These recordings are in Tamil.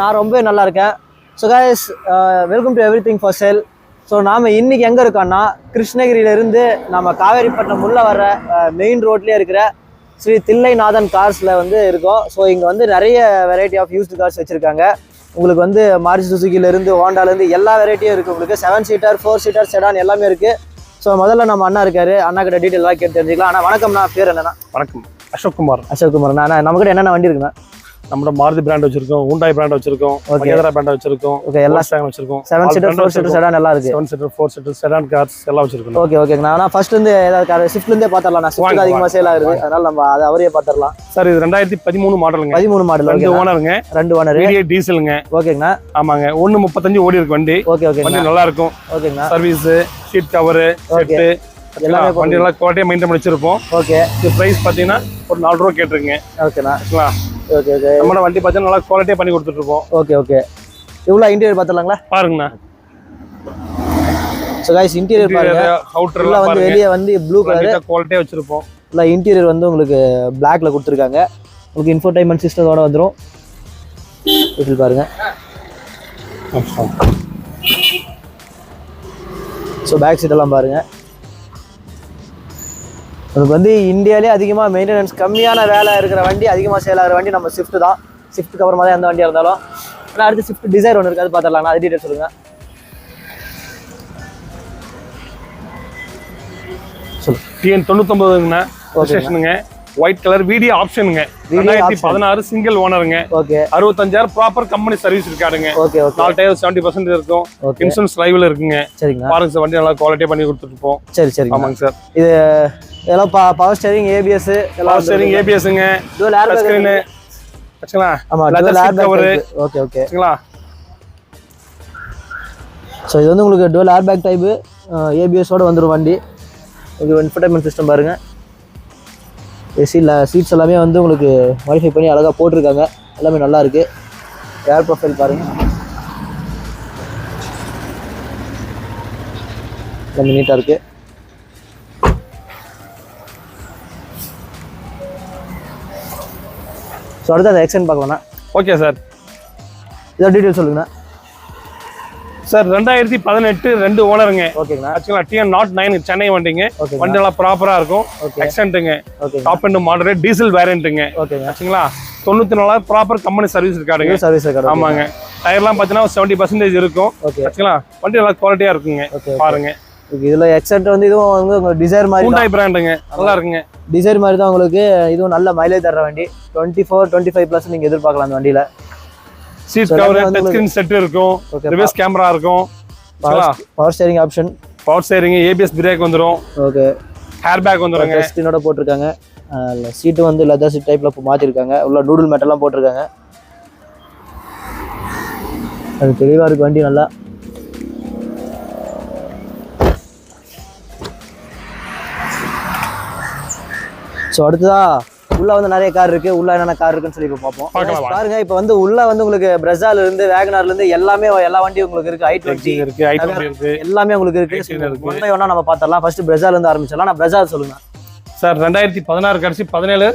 நான் ரொம்ப நல்லா இருக்கேன். So guys welcome to everything for sale so நாம் இன்னைக்கு எங்கே இருக்கோம்னா கிருஷ்ணகிரியிலேருந்து நம்ம காவேரிப்பட்டினம் உள்ள வர மெயின் ரோட்லேயே இருக்கிற ஸ்ரீ தில்லைநாதன் கார்ஸில் வந்து இருக்கோம். ஸோ இங்கே வந்து நிறைய வெரைட்டி ஆஃப் யூஸ்டு கார்ஸ் வச்சுருக்காங்க. உங்களுக்கு வந்து மாருதி சுசுக்கிலேருந்து ஹோண்டாலேருந்து எல்லா வெரைட்டியும் இருக்குது உங்களுக்கு. Seven seater four seater sedan எல்லாமே இருக்குது ஸோ முதல்ல நம்ம அண்ணா இருக்காரு. அண்ணா கிட்ட டீட்டெயில் எல்லாம் கேட்டு தெரிஞ்சுக்கலாம். அண்ணா வணக்கம்ண்ணா. பேர் என்னண்ணா? வணக்கம். அசோக் குமார். அசோக் குமார் அண்ணா நம்மகிட்ட என்னென்ன வண்டி இருக்குண்ணா? நம்மளோட மாருதி பிராண்ட் வச்சிருக்கோம் ஹூண்டாய் பிராண்ட் வச்சிருக்கோம். மகேந்திரா பிராண்ட் வச்சிருக்கோம் ஓகே எல்லா Volkswagen வச்சிருக்கோம். Seven seater four seater sedan எல்லாம் இருக்குது seven seater four seater sedan cars எல்லாம் வச்சிருக்கோம். ஓகே ஓகேங்கண்ணா ஆனால் ஃபர்ஸ்ட்லேருந்து ஏதாவது கார் ஷிஃப்ட்லேருந்தே பார்த்துடலாம் நான் ஷிஃப்ட் வாங்க, அதிகமாக சேல் ஆகுது அதனால நம்ம அதை அவரே பார்த்துடலாம் சார் இது ரெண்டாயிரத்தி பதிமூணு மாடலுங்க பதிமூணு மாடல் ரெண்டு ஓகே ஓனருங்க ரெண்டு ஓனர் மீடிய டீசலுங்க ஓகேங்கண்ணா ஆமாங்க. ஒண்ணு முப்பத்தஞ்சு ஓடி இருக்கு வண்டி. ஓகே ஓகேங்கண்ணா வண்டி நல்லா இருக்கும் ஓகேங்கண்ணா சர்வீஸ் ஷீட் கவரு. செட்டு எல்லாமே வண்டி நல்லா குவாலிட்டியாக மெயின்டைன் பண்ணி வச்சிருப்போம் ஓகே இது ப்ரைஸ் பார்த்தீங்கன்னா ஒரு நாலு ரூபா கேட்டிருக்கீங்க. ஓகேண்ணா ஓகே ஓகே நம்மளோட வண்டி பார்த்தீங்கன்னா நல்லா குவாலிட்டியாக பண்ணி கொடுத்துட்டு இருப்போம் ஓகே ஓகே இவ்வளோ இன்டீரியர் பார்த்துடலாங்களா? பாருங்கண்ணா. ஸோ கைஸ் இன்டீரியர் பாருங்க. அவுட்டர் உள்ள எல்லாம் வந்து வெளியே வந்து ப்ளூ கலர் குவாலிட்டியாக வச்சிருப்போம். இல்லை இன்டீரியர் வந்து உங்களுக்கு பிளாக்ல கொடுத்துருக்காங்க. உங்களுக்கு இன்ஃபோடைன்மெண்ட் சிஸ்டத்தோட வந்துடும் வீட்டில் பாருங்க. ஸோ பேக் சீட்டெல்லாம் பாருங்க. உங்களுக்கு வந்து இந்தியாவிலே அதிகமாக மெயின்டெனன்ஸ் கம்மியான வேலை இருக்கிற வண்டி அதிகமாக சேல் ஆகிற வண்டி நம்ம ஸ்விஃப்ட் தான். ஸ்விஃப்ட்டுக்கு அப்புறமா தான் எந்த வண்டியாக இருந்தாலும். ஆனால் அடுத்து ஸ்விஃப்ட் டிசைர் ஒன்று இருக்குது அது பார்த்துடலாம். அது டீட்டெயில் சொல்லுங்கள் டிஎன் தொண்ணூத்தொன்பதுங்கண்ணா ஸ்டேஷனுங்க ஒயிட் கலர் வீடியோ ஆப்ஷனுங்க ரெண்டாயிரத்தி பதினாறு சிங்கிள் ஓனருங்க ஓகே அறுபத்தஞ்சாயிரம் ப்ராப்பர் கம்பெனி சர்வீஸ் இருக்காருங்க. ஓகே நாலு டயர் செவன்டி பர்சன்ட் இருக்கும். இன்சூரன்ஸ் லைவ்ல இருக்குங்க. சரிங்கண்ணா பாருங்க சார் வண்டி நல்லா குவாலிட்டியா பண்ணி கொடுத்துருப்போம் சரி சரிங்க. ஆமாங்க சார். இது இதெல்லாம் பா பவர் ஸ்டேரிங் ஏபிஎஸ் எல்லாம் பவர் ஸ்டேரிங் ஏபிஎஸ்ங்க ஸ்கிரீனு வச்சுங்களா ஆமா type. ஓகே ஓகே வச்சுங்களா ஸோ இது வந்து உங்களுக்கு dual airbag டைப்பு ஏபிஎஸோட வந்துடும் வண்டி. ஓகே இன்ஃபர்டைன்மெண்ட் சிஸ்டம் பாருங்க. ஏசியில் சீட்ஸ் எல்லாமே வந்து உங்களுக்கு மாடிஃபை பண்ணி அழகாக போட்டிருக்காங்க. எல்லாமே நல்லா இருக்கு. ஏர் ப்ரொஃபைல் பாருங்க. எல்லாமே நீட்டாக இருக்கு. ஸோ அடுத்து அந்த எக்ஸ்டென்ட் பார்க்கலாம்ண்ணா. ஓகே சார் இதோட டீட்டெயில் சொல்லுங்கண்ணா. சார் ரெண்டாயிரத்தி பதினெட்டு ரெண்டு ஓனருங்க. ஓகேங்கண்ணா. ஆக்சுவலா டிஎன் நாட் நைன் சென்னை வண்டிங்க. வண்டி நல்லா ப்ராப்பரா இருக்கும். ஓகே. எக்ஸன்ட்டுங்க டாப் அண்ட் மாடல் டீசல் வேரியண்ட்டுங்க ஓகேங்க ஆச்சுங்களா தொண்ணூத்தி நாலாயிரம் ப்ராப்பர் கம்பெனி சர்வீஸ் இருக்காருங்க சர்வீஸ் கடை ஆமாங்க. டயர்லாம் பார்த்தீங்கன்னா செவன்டி பர்சன்டேஜ் இருக்கும். ஓகே. ஆச்சுங்களா வண்டி நல்லா குவாலிட்டியா இருக்குங்க. பாருங்க. இதுல எக்ஸென்ட் வந்து இதுவும் வந்து உங்களுக்கு டிசைர் மாதிரி ஹூண்டாய் பிராண்டுங்க நல்லா இருக்குங்க. டிசைர் மாதிரி தான் உங்களுக்கு இதுவும் நல்ல மைலேஜ் தர வண்டி. Twenty four twenty five plus நீங்க எதிர்பார்க்கலாம் அந்த வண்டியில. Seat cover touch screen set இருக்கும். ரிவர்ஸ் கேமரா இருக்கும். Power steering option power steering ABS brake வந்துரும். ஓகே ஹேர் பேக் வந்துருங்க. ஸ்க்ரீனோட போட்டிருக்காங்க. சீட்டு வந்து லெதர் சீட் டைப்ல இப்போ உள்ள டூடுல் மெட்டெல்லாம் போட்டிருக்காங்க. அது தெளிவா இருக்கு வண்டி நல்லா. ஸோ அடுத்ததா உள்ள வந்து நிறைய கார் இருக்கு உள்ள என்னென்ன கார் இருக்குன்னு சொல்லி இப்போ பார்ப்போம். பாருங்க இப்போ வந்து உள்ள வந்து உங்களுக்கு பிரசால இருந்து வேகனார்ல இருந்து எல்லாமே எல்லா வண்டியும் உங்களுக்கு இருக்கு. ஐ டுவெண்ட்டி இருக்கு எல்லாமே உங்களுக்கு இருக்கு. ஒன்றை ஒன்றா நம்ம பார்த்துடலாம். ஃபர்ஸ்ட் பிரசால இருந்து ஆரம்பிச்சிடலாம். நான் பிரசால் சொல்லுங்க. சார் ரெண்டாயிரத்தி பதினாறு கடைசி பதினேழு.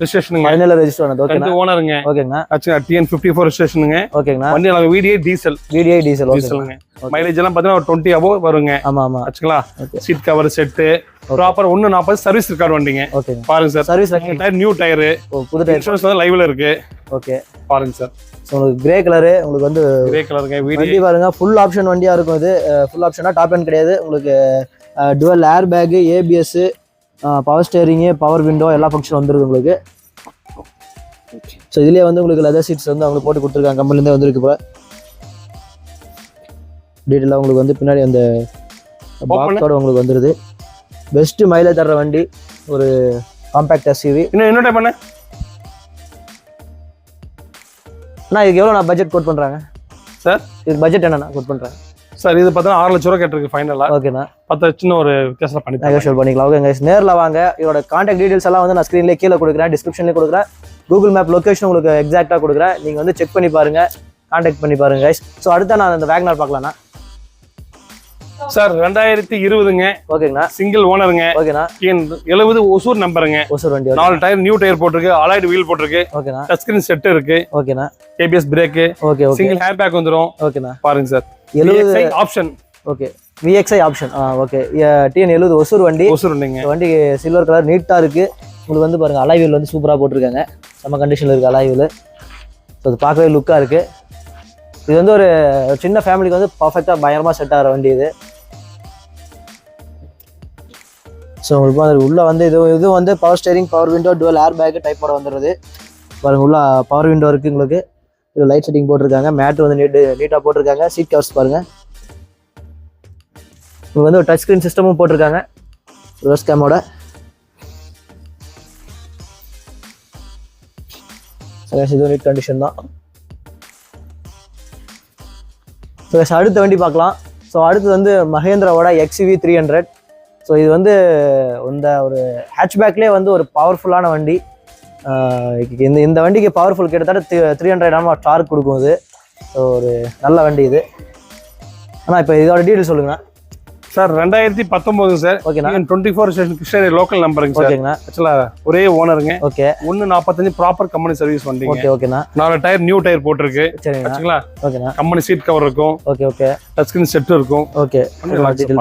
ரிஜிஸ்ட்ரேஷனுங்க பதினேழு ரெஜிஸ்டர் பண்ணது ஓகேண்ணா ரெண்டு ஓனருங்க ஓகேங்கண்ணா ஆச்சுங்களா டிஎன் ஃபிஃப்டி ஃபோர் ரிஜிஸ்ட்ரேஷனுங்க ஓகேங்கண்ணா வண்டி நல்லா VDI diesel VDI diesel okay டீசலுங்க mileage எல்லாம் பார்த்தீங்கன்னா ஒரு டுவெண்ட்டி அபோவ் வருங்க. ஆமா ஆமா. ஆச்சுங்களா. சீட் கவர் செட்டு ப்ராப்பர் ஒன்று நாற்பது சர்வீஸ் இருக்காரு வண்டிங்க. ஓகேங்க பாருங்க sir service tyre new tyre புது டைப் இன்சூரன்ஸ் வந்து லைவ்ல இருக்கு. ஓகே பாருங்க சார் உங்களுக்கு கிரே கலரு உங்களுக்கு வந்து கிரே கலருங்க வண்டி பாருங்க ஃபுல் ஆப்ஷன் வண்டியா இருக்கும் இது. ஃபுல் ஆப்ஷனா டாப் எண்ட் கிடையாது. உங்களுக்கு dual air bag ABS power steering power window எல்லா ஃபங்க்ஷன் வந்துருக்கு உங்களுக்கு. ஸோ இதுலேயே வந்து உங்களுக்கு லெதர் சீட்ஸ் வந்து அவங்க போட்டு கொடுத்துருக்காங்க. கம்பெனிலேருந்தே வந்திருக்கு இப்போ டீட்டெயிலாக உங்களுக்கு வந்து பின்னாடி அந்த பாக்ஸோட உங்களுக்கு வந்துடுது பெஸ்ட் மைலேஜ் தர்ற வண்டி ஒரு காம்பேக்ட் எஸ்யூவி இன்னும் டைம் பண்ண. அண்ணா இதுக்கு எவ்வளோ நான் பட்ஜெட் கோட் பண்ணுறாங்க சார் இதுக்கு பட்ஜெட் என்னண்ணா கோட் பண்ணுறேன் சார் இது பார்த்தீங்கன்னா ஆறு லட்ச ரூபா கேட்டிருக்கு ஃபைனலா ஓகேண்ணா. பத்து சின்ன ஒரு வித்தியாசம் பண்ணி. நெகோஷியல் பண்ணிக்கலாம். ஓகே கைஸ் நேரில் வாங்க. இதோட காண்டாக்ட் டீடைல்ஸ் எல்லாம் வந்து நான் ஸ்க்ரீன்லேயே கீழே கொடுக்குறேன். டிஸ்கிரிப்ஷன்லேயே கொடுக்குறேன். கூகுள் மேப் லொக்கேஷன் உங்களுக்கு எக்ஸாக்டாக கொடுக்குறேன். நீங்கள் வந்து செக் பண்ணி பாருங்க. காண்டாக்ட் பண்ணி பாருங்க கைஸ் ஸோ அடுத்த நான் அந்த வேக்னார் பார்க்கலாம்ண்ணா. சார் ரெண்டாயிரத்தி இருபதுங்க. ஓகேங்கண்ணா. சிங்கிள் ஓனருங்க ஓகேண்ணா எழுபது ஒசூர் நம்பருங்க. ஒசூர் வண்டி நாலு டயர் நியூ டயர் போட்டிருக்கு. அலாய்டு வீல் போட்டிருக்கு. ஓகேண்ணா டச் ஸ்கிரீன் செட் இருக்கு. ஓகேண்ணா ABS brake okay okay. Single air bag வந்துரும். ஓகேண்ணா பாருங்க சார். எழுபது ஆப்ஷன் ஓகே. விஎக்ஸ்ஐ ஆப்ஷன் ஆ ஓகே. டிஎன் எழுபது ஒசூர் வண்டி. ஒசூர் உண்டுங்க இந்த வண்டி சில்வர் கலர் நீட்டாக இருக்குது உங்களுக்கு வந்து பாருங்கள் அலாய்வீல் வந்து சூப்பராக போட்டிருக்காங்க. செம்ம கண்டிஷனில் இருக்குது அலாய்வீல் ஸோ அது பார்க்கவே லுக்காக இருக்குது இது வந்து ஒரு சின்ன ஃபேமிலிக்கு வந்து பர்ஃபெக்டாக பயங்கரமாக செட் ஆகிற வண்டி இது. ஸோ உங்களுக்கு வந்து உள்ளே வந்து இது இது வந்து power steering power window dual air bag டைப்போட வந்துடுது பாருங்கள் உள்ள பவர் விண்டோ இருக்குது உங்களுக்கு. இது லைட் செட்டிங் போட்டிருக்காங்க. மேட்டு வந்து நீட்டு நீட்டாக போட்டிருக்காங்க. சீட் கவர்ஸ் பாருங்கள் இங்கே வந்து ஒரு டச் ஸ்க்ரீன் சிஸ்டமும் போட்டிருக்காங்க. ரிவர்ஸ் கேமோட இதுவும் இது நீட் கண்டிஷன் தான் ஸோ அடுத்த வண்டி பார்க்கலாம். ஸோ அடுத்து வந்து மகேந்திராவோட எக்ஸிவி த்ரீ ஹண்ட்ரட் ஸோ இது வந்து இந்த ஒரு ஹேட்ச்பேக்லேயே வந்து ஒரு பவர்ஃபுல்லான வண்டி. இந்த இந்த வண்டிக்கு பவர்ஃபுல் கிட்டத்தட்ட த்ரீ ஹண்ட்ரட் ஆமா டார்க் கொடுக்கும் இது. ஸோ ஒரு நல்ல வண்டி இது. ஆனால் இப்போ இதோட டீட்டெயில் சொல்லுங்கண்ணா. சார் ரெண்டாயிரத்தி பத்தொன்பதுங்க சார். ஓகேண்ணா. Twenty four station Krishnagiri local நம்பருங்க sir. ஓகேங்கண்ணா. ஆக்சுவலா ஒரே ஓனருங்க ஓகே. ஒன்னு நாற்பத்தஞ்சு ப்ராப்பர் கம்பெனி சர்வீஸ் வண்டிங்க. ஓகே ஓகேண்ணா. நாலு டயர் நியூ டயர் போட்டிருக்கு. ஆச்சுங்களா ஓகேண்ணா. கம்பெனி சீட் கவர் இருக்கும். Okay okay. Touch screen set இருக்கும். ஓகே.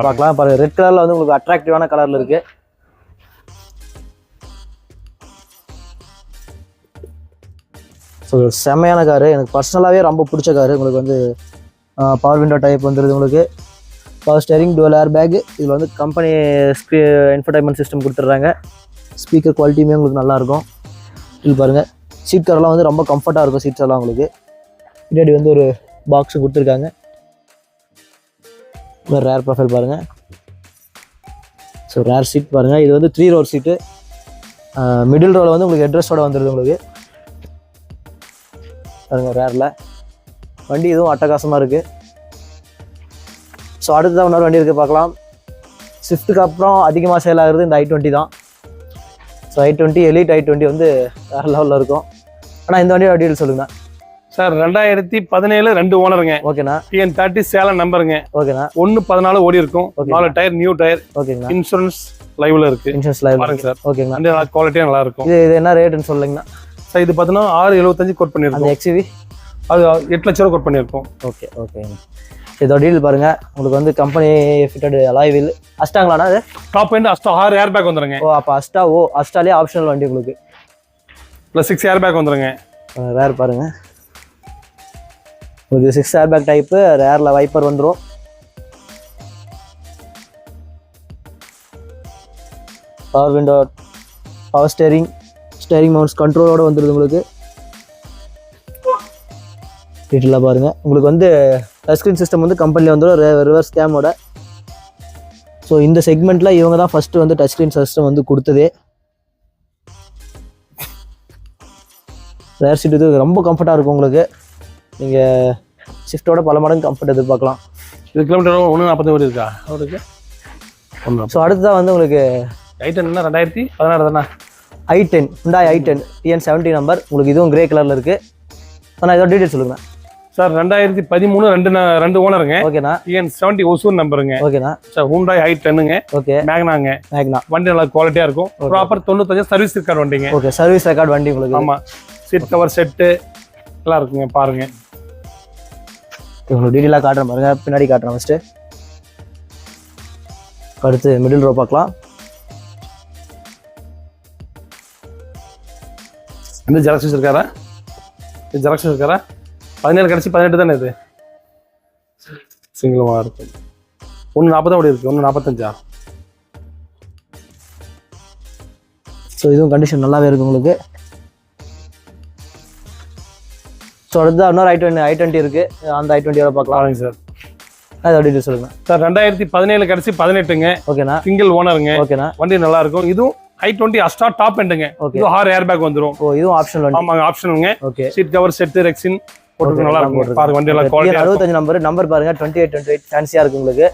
பார்க்கலாம். பாருங்க ரெட் கலர்ல வந்து உங்களுக்கு அட்ராக்டிவான கலர்ல இருக்கு. ஸோ செம்மையான காரு எனக்கு பர்சனலாகவே ரொம்ப பிடிச்ச காரு உங்களுக்கு வந்து பவர் விண்டோ டைப் வந்துடுது உங்களுக்கு. Power steering dual air bag இதில் வந்து கம்பெனி ஸ்க்ரீ என்ஃபர்டைன்மெண்ட் சிஸ்டம் கொடுத்துட்றாங்க. ஸ்பீக்கர் குவாலிட்டியுமே உங்களுக்கு நல்லாயிருக்கும். இது பாருங்கள் சீட் கவர்லாம் வந்து ரொம்ப கம்ஃபர்ட்டாக இருக்கும் சீட்ஸ் எல்லாம் உங்களுக்கு. பின்னாடி வந்து ஒரு பாக்ஸு கொடுத்துருக்காங்க. ஒரு ரேர் ப்ரொஃபைல் பாருங்கள் ஸோ ரேர் சீட் பாருங்கள் இது வந்து த்ரீ ரோல் சீட்டு மிடில் ரோவில் வந்து உங்களுக்கு அட்ரஸோட வந்துடுது உங்களுக்கு. பாருங்கள் ரேரில் வண்டி இதுவும் அட்டகாசமாக இருக்குது ஸோ அடுத்ததான் இன்னொரு வண்டி இருக்குது பார்க்கலாம். ஸ்விஃப்ட்டுக்கு அப்புறம் அதிகமாக சேல் ஆகுறது இந்த ஐ டுவெண்ட்டி தான். So I twenty elite I twenty வந்து வேறு லெவலில் இருக்கும். ஆனால் இந்த வண்டியோட டீட்டெயில் சொல்லுங்கண்ணா சார் ரெண்டாயிரத்தி பதினேழு ரெண்டு ஓனருங்க. ஓகேண்ணா. டிஎன் தேர்ட்டி சேலம் நம்பருங்க. ஓகேண்ணா. ஒன்னு பதினாலு ஓடி இருக்கும். நாலு டயர் நியூ டயர். ஓகேங்கண்ணா. இன்சூரன்ஸ் லைவ்ல இருக்கு. இன்சூரன்ஸ் லைவ் பாருங்க சார். வண்டி நல்லா குவாலிட்டியா நல்லா இருக்கும். இது இது என்ன ரேட்டுன்னு சொல்லுங்கண்ணா. சார் இது பார்த்தீங்கன்னா ஆறு எழுபத்தஞ்சு கோட் பண்ணியிருக்கோம். எக்ஸிவி அது எட்டு லட்ச ரூபா கோட் பண்ணியிருக்கோம். ஓகே ஓகேங்க இதோட டீல் பாருங்க. உங்களுக்கு வந்து கம்பெனி ஃபிட்டட் அலாய் வீல் அஸ்டாங்களாண்ணா அது டாப் எண்ட் அஸ்டா ஆறு ஏர் பேக் வந்துருங்க. ஓ அப்போ அஸ்டா ஓ அஸ்டாலே ஆப்ஷனல் வண்டி உங்களுக்கு. ப்ளஸ் சிக்ஸ் ஏர் பேக் வந்துருங்க. ரேர் பாருங்க. உங்களுக்கு சிக்ஸ் ஏர் பேக் டைப்பு ரேரில் வைப்பர் வந்துடும் power window power steering steering mounts கண்ட்ரோலோட வந்துடுது உங்களுக்கு. டீட்டெயிலாக பாருங்கள் உங்களுக்கு வந்து டச் ஸ்க்ரீன் சிஸ்டம் வந்து கம்பெனியில் வந்துடும் ரிவர்ஸ் கேமோட ஸோ இந்த செக்மெண்ட்டில் இவங்க தான் ஃபஸ்ட்டு வந்து டச் ஸ்க்ரீன் சிஸ்டம் வந்து கொடுத்ததே. ரேர் சீட் இது ரொம்ப கம்ஃபர்ட்டாக இருக்கும் உங்களுக்கு. நீங்கள் ஷிஃப்ட்டோட பல மடங்கு கம்ஃபர்ட் எதிர்பார்க்கலாம். இது கிலோமீட்டர் ஒன்று நாற்பத்தி ஓடி இருக்கா? அவருக்கு? ஸோ அடுத்ததான் வந்து உங்களுக்கு ஐட்டம் என்ன ரெண்டாயிரத்தி பதினாறு தானே? I ten Hyundai I ten TN seventy number உங்களுக்கு இதுவும் கிரே கலரில் இருக்குது நான் இதோட டீட்டெயில் சொல்லுங்கண்ணா சார் ரெண்டாயிரத்தி பதிமூணு ரெண்டு ரெண்டு ஓனருங்க. ஓகேண்ணா. டிஎன் செவன்ட்டி ஒசூர் நம்பருங்க ஓகேண்ணா. சார் ஹூண்டாய் ஐ டென்னுங்க ஓகே. மேக்னாங்க மேக்னா வண்டி நல்லா குவாலிட்டியா இருக்கும். ப்ராப்பர் தொண்ணூத்தஞ்சு சர்வீஸ் இருக்கார் வண்டிங்க. ஓகே சர்வீஸ் ரெக்கார்ட் வண்டி உங்களுக்கு. ஆமா. சீட் கவர் செட்டு எல்லாம் இருக்குங்க பாருங்க. உங்களுக்கு டீட்டெயிலாக காட்டுறேன் பாருங்க. பின்னாடி காட்டுறேன் ஃபஸ்ட்டு அடுத்து மிடில் ரோ பார்க்கலாம். இந்த ஜெராக்ஸ் இருக்காரா ஜெராக்ஸ் இருக்காரா பதினேழு கடைசி பதினெட்டு தானே இது? சிங்கிளமாக இருக்கும் ஒன்று நாற்பது அப்படி இருக்கு ஒன்று நாற்பத்தஞ்சா ஸோ இதுவும் கண்டிஷன் நல்லாவே இருக்கு உங்களுக்கு. ஸோ அடுத்து இன்னொரு ஐ டுவெண்ட்டி ஐ டுவெண்ட்டி இருக்குது அந்த ஐ டுவெண்ட்டியோட பார்க்கலாம். சார். அதோட டீட்டெயில் சொல்லுங்கள் சார் ரெண்டாயிரத்தி பதினேழு கடைசி பதினெட்டுங்க. ஓகேண்ணா சிங்கிள் ஓனருங்க ஓகேண்ணா வண்டி நல்லா இருக்கும். இதுவும் ஐ டுவெண்ட்டி அஸ்டா டாப் எண்டுங்க Okay. இது ஆறு ஏர் பேக் வந்துரும். ஓ இதுவும் ஆப்ஷன் ஆமாங்க ஆப்ஷனுங்க okay seat cover set rexine அறுபத்தஞ்சு நம்பர் நம்பர் பாருங்க டுவெண்ட்டி எயிட் டுவெண்ட்டி எயிட் ஃபேன்சியாக உங்களுக்கு.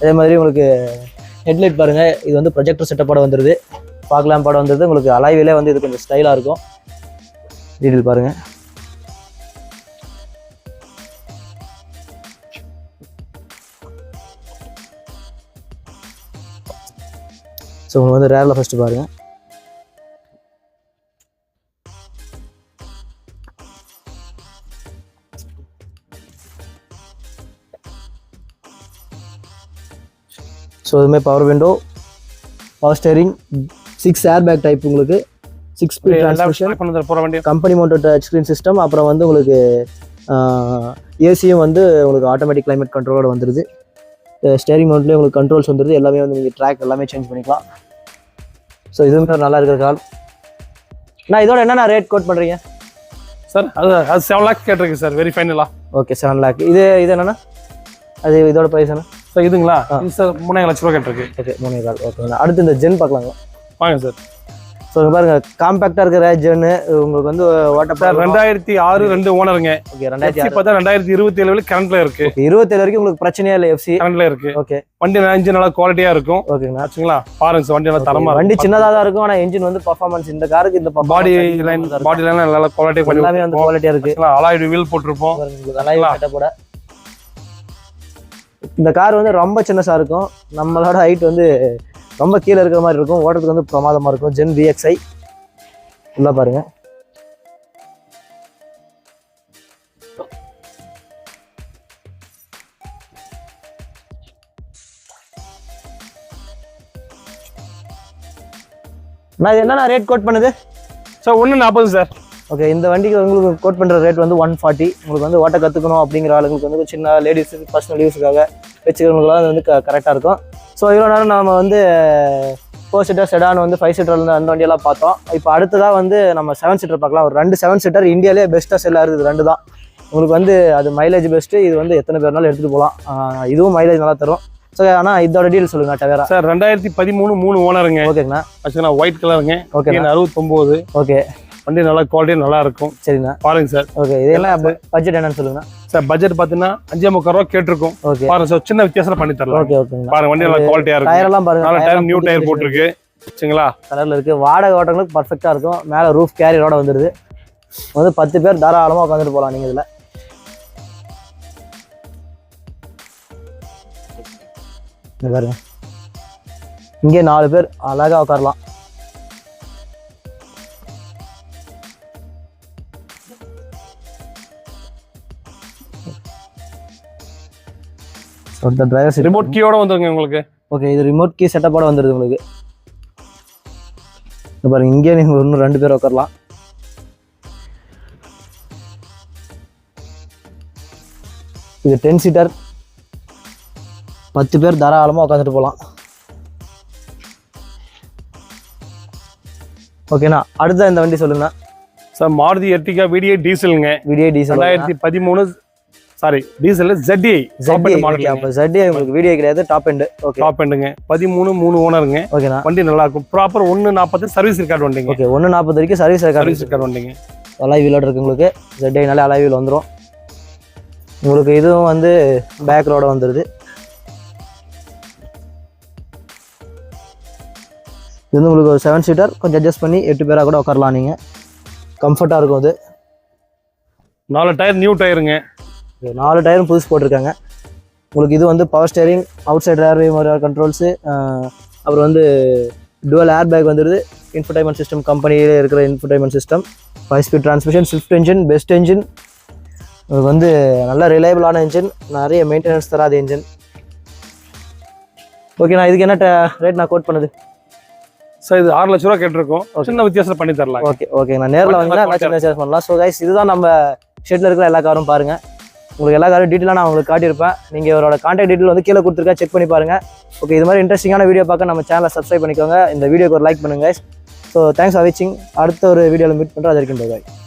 அதே மாதிரி உங்களுக்கு ஹெட்லைட் பாருங்க இது வந்து ப்ரொஜெக்டர் செட்டப்போட வந்துருது. பார்க்கலாம் படம் வந்துருது உங்களுக்கு அலைவிலே வந்து இது கொஞ்சம் ஸ்டைலாக இருக்கும். டீட்டெயில் பாருங்க. ஸோ உங்களுக்கு வந்து ரேரில் ஃபஸ்ட்டு பாருங்கள் ஸோ இதுமாதிரி power window power steering six air bag type உங்களுக்கு six speed transmission company mounted touch screen system அப்புறம் வந்து உங்களுக்கு ஏசியும் வந்து உங்களுக்கு ஆட்டோமேட்டிக் climate கண்ட்ரோலோட வந்துடுது ஸ்டேரிங் மவுண்ட்லேயே உங்களுக்கு கண்ட்ரோல்ஸ் வந்துடுது எல்லாமே வந்து நீங்கள் ட்ராக் எல்லாமே சேஞ்ச் பண்ணிக்கலாம். ஸோ இதுவுமே நல்லா இருக்கிற கால். நான் இதோட என்னென்ன ரேட் கோட் பண்ணுறீங்க சார் அது அது செவன் லேக்ஸ் கேட்டிருக்கு சார் வெரி ஃபைனலா ஓகே செவன் லேக் இது இது என்னென்னா? அது இதோட ப்ரைஸ் என்ன? சார் இதுங்களா? இது சார் மூணே லட்ச ரூபா கேட்டிருக்கு. ஓகே மூணே கால். ஓகே அடுத்து இந்த ஜென் பார்க்கலாங்க வாங்க சார். ஸோ பாருங்க காம்பேக்டாக இருக்கிற ஜென்னு உங்களுக்கு வந்து வாட்டர் சார் ரெண்டாயிரத்தி ஆறு ரெண்டு ஓனருங்க. ஓகே ரெண்டாயிரத்தி பார்த்தா ரெண்டாயிரத்தி இருபத்தி ஏழு கரண்ட்ல இருக்கு. ஓகே இருபத்தேழு வரைக்கும் உங்களுக்கு பிரச்சனையே இல்லை எஃப்சி கரண்ட்ல இருக்கு. ஓகே. வண்டி இன்ஜின் நல்லா குவாலிட்டியா இருக்கும். ஓகேங்கண்ணா. ஆச்சுங்களா? பாருங்க சார் வண்டி நல்லா தரமா வண்டி சின்னதாக தான் இருக்கும் ஆனால் இன்ஜின் வந்து பர்ஃபார்மன்ஸ் இந்த காருக்கு இந்த பாடி லைன் பாடி லைன் நல்லா குவாலிட்டி எல்லாமே வந்து குவாலிட்டியாக இருக்கு. அலாய்டு வீல் போட்டிருப்போம். அலாய் செட்டப்போட இந்த கார் வந்து ரொம்ப சின்னசாக இருக்கும். நம்மளோட ஹைட் வந்து ரொம்ப கீழே இருக்கிற மாதிரி இருக்கும். ஓட்டுறதுக்கு வந்து பிரமாதமாக இருக்கும். ஜென் விஎக்ஸ்ஐ உள்ள பாருங்கள் நான் இது என்னண்ணா ரேட் கோட் பண்ணுது? சார் ஒன்று நாற்பது சார். ஓகே இந்த வண்டிக்கு உங்களுக்கு கோட் பண்ணுற ரேட் வந்து ஒன் ஃபார்ட்டி உங்களுக்கு வந்து ஓட்ட கற்றுக்கணும் அப்படிங்கிற ஆளுங்களுக்கு வந்து சின்ன லேடிஸ் பர்சனல் யூஸுக்காக வச்சுக்கிறவங்களுக்குலாம் அது வந்து கரெக்டாக இருக்கும். ஸோ இவ்வளோ நேரம் நம்ம வந்து ஃபோர் சீட்டர் செடான் வந்து ஃபைவ் சீட்டர் வந்து அந்த வண்டியெல்லாம் பார்த்தோம். இப்போ அடுத்ததாக வந்து நம்ம செவன் சீட்டர் பார்க்கலாம். ஒரு ரெண்டு செவன் சீட்டர் இந்தியாவிலே பெஸ்ட்டாக செல்லாக இருக்குது ரெண்டு தான். உங்களுக்கு வந்து அது மைலேஜ் பெஸ்ட்டு இது வந்து எத்தனை பேர்னாலும் எடுத்துகிட்டு போகலாம். இதுவும் மைலேஜ் நல்லா தரும். ஸோ ஆனால் இதோட டீல் சொல்லுங்கள் டவேரா. சார் ரெண்டாயிரத்தி பதிமூணு மூணு ஓனருங்க ஓகேங்கண்ணா ஆச்சுங்களா ஒயிட் கலருங்க ஓகேண்ணா அறுபத்தொம்போது. ஓகே வண்டி நல்லா குவாலிட்டி நல்லா இருக்கும் சரிண்ணா. பாருங்க சார். ஓகே இதெல்லாம் பட்ஜெட் என்னன்னு சொல்லுங்கண்ணா. சார் பட்ஜெட் பார்த்தீங்கன்னா அஞ்சே முக்கால் ரூபா கேட்டிருக்கோம். ஓகே. பாருங்க சார் சின்ன வித்தியாசம் பண்ணி தரலாம். ஓகே ஓகேங்கண்ணா. பாருங்க வண்டி நல்லா குவாலிட்டியா இருக்கும். டயரெல்லாம் பாருங்க நல்ல டயரெல்லாம் டயர் நியூ டயர் போட்டிருக்கு. சரிங்களா? கலர்ல இருக்கு. வாடகை ஓட்டங்களுக்கு பர்ஃபெக்டா இருக்கும். மேல ரூஃப் கேரியரோட வந்துடுது வந்து பத்து பேர் தாராளமா உட்காந்துட்டு போகலாம் நீங்க இதுல. பாருங்க. இங்கே நாலு பேர் அழகா உட்காரலாம். டிரைவர் சீட் ரிமோட் கீயோட வந்துருங்க உங்களுக்கு. ஓகே இது ரிமோட் கீ செட்டப்போட வந்துடுது உங்களுக்கு. இங்க பாருங்க இங்கே நீங்கள் இன்னும் ரெண்டு பேர் உட்காரலாம் இது டென் சீட்டர் பத்து பேர் தாராளமாக உட்காந்துட்டு போகலாம் ஓகேண்ணா அடுத்த இந்த வண்டி சொல்லுங்கண்ணா சார் மாருதி எர்டிகா விடிஐ டீசலுங்க வீடியோ டீசல் ரெண்டாயிரத்தி பதிமூணு sorry diesel ZDI ZDI model அப்போ உங்களுக்கு வீடியோ கிடையாது டாப் எண்டு ஓகே டாப் எண்டுங்க பதிமூணு மூணு ஓனருங்க ஓகேண்ணா வண்டி நல்லா இருக்கும் ப்ராப்பர் ஒன்று நாற்பது சர்வீஸ் ரெக்கார்டு வண்டிங்க. ஓகே ஒன்று நாற்பது வரைக்கும் சர்வீஸ் ரெக்கார்டு சர்வீஸ் ரெக்கார்டு வண்டிங்க. அலாய் வீலோட இருக்கு உங்களுக்கு. ஜெட்ஐனாலே அலாய் வீல் வந்துடும் உங்களுக்கு இதுவும் வந்து பேக் ரோட வந்துடுது இது வந்து உங்களுக்கு ஒரு செவன் சீட்டர் கொஞ்சம் அட்ஜஸ்ட் பண்ணி எட்டு பேராக கூட உட்காரலாம் நீங்கள் கம்ஃபர்ட்டாக இருக்கும் அது. நாலு டயர் நியூ டயருங்க நாலு டயரும் புதுசு போட்டிருக்காங்க. உங்களுக்கு இது வந்து power steering outside air controls அப்புறம் வந்து டுவல் ஏர் பேக் வந்துடுது இன்ஃபர்டைன்மெண்ட் சிஸ்டம் கம்பெனியில் இருக்கிற infotainment system five speed transmission Swift engine best engine உங்களுக்கு வந்து நல்ல ரிலையபிளான என்ஜின் நிறைய மெயின்டெனன்ஸ் தராத என்ஜின் ஓகே நான் இதுக்கு என்ன ரேட் நான் கோட் பண்ணுது? சார் இது ஆறு லட்ச ரூபா கேட்டிருக்கோம். சின்ன வித்தியாசம் பண்ணி தரலாம். ஓகே ஓகே நான் நேரில் வாங்கினா சின்ன சேஸ் பண்ணலாம். ஸோ கைஸ் இதுதான் நம்ம ஷெட்டில் இருக்கிற எல்லா காரும் பாருங்க. உங்களுக்கு எல்லா காரும் டீட்டெயிலாக நான் உங்களுக்கு காட்டியிருப்பேன். நீங்கள் இவரோட காண்டாக்ட் டீட்டெயில் வந்து கீழே கொடுத்துருக்கா செக் பண்ணி பாருங்கள் ஓகே இது மாதிரி இன்ட்ரெஸ்டிங்கான வீடியோ பார்க்க நம்ம சேனலை சப்ஸ்கிரைப் பண்ணிக்கோங்க. இந்த வீடியோக்கு ஒரு லைக் பண்ணுங்கள் ஸோ தேங்க்ஸ் ஃபார் வாட்சிங் அடுத்த ஒரு வீடியோவில் மீட் பண்ணுறோம் அது வரைக்கும்.